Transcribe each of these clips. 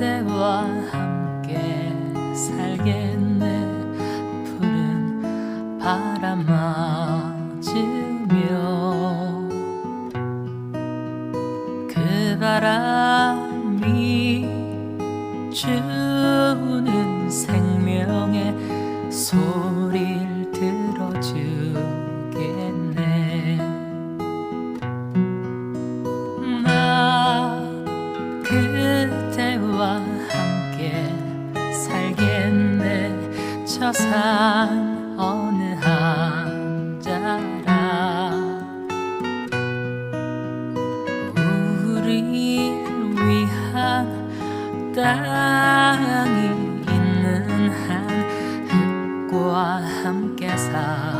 그대와 함께 살겠네. 푸른 바람 맞으며 그 바람이 주는 생명의 소리 저 산 어느 한자라. 우리를 위한 땅이 있는 한 흙과 함께 살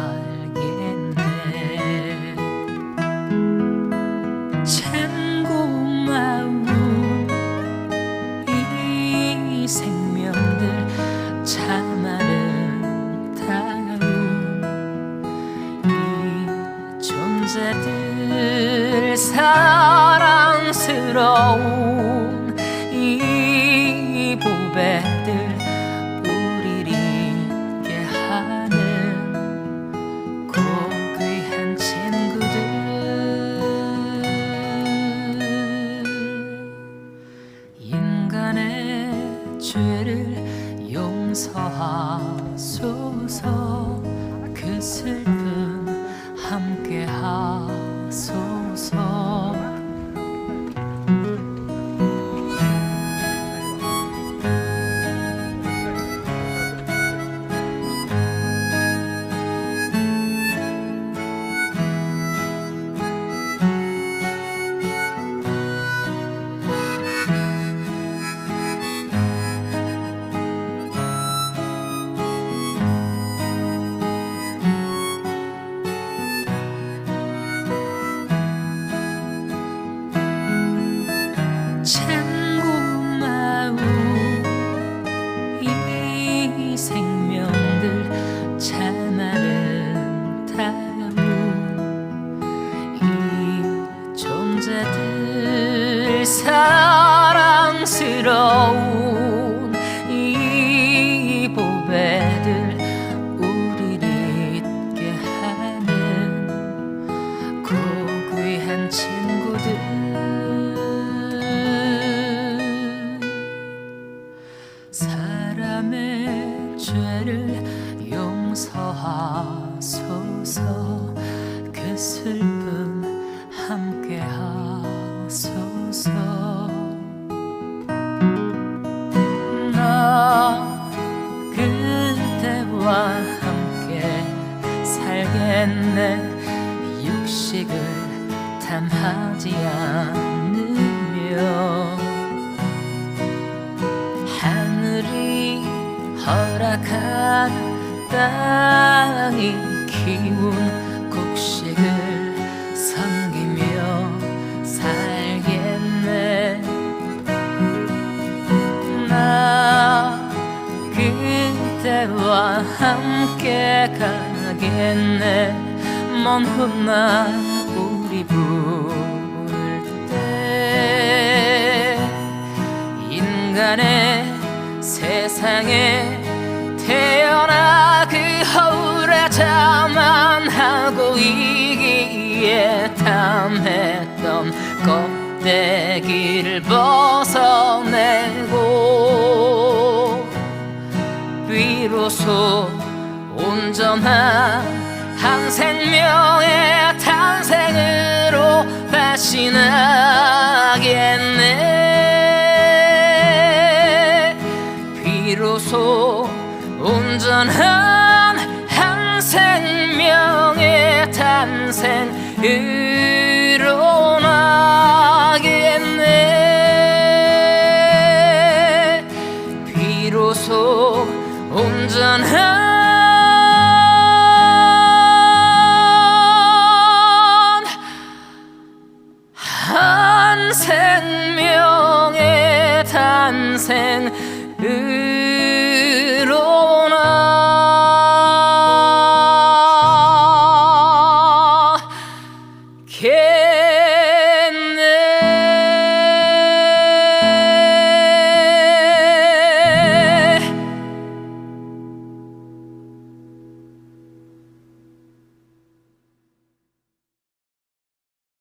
사랑스러운 이 보배들 우리를 있게 하는 고귀한 친구들. 인간의 죄를 용서하소서. 그 슬픔 함께 하소서 사랑스러운 이 보배들 우리를 있게 하는 고귀한 친구들. 사람의 죄를 용서하소서. 그슬 땅이 키운 곡식을 섬기며 살겠네. 나 그대와 함께 가겠네. 먼 훗날 우리 부를 때 인간의 세상에 태어나 그 허울에 자만하고 이기에 탐했던 껍데기를 벗어내고 비로소 온전한 한 생명의 탄생으로 다시 나겠네. 비로소 온전한 한 생명의 탄생으로 나겠네. 비로소 온전한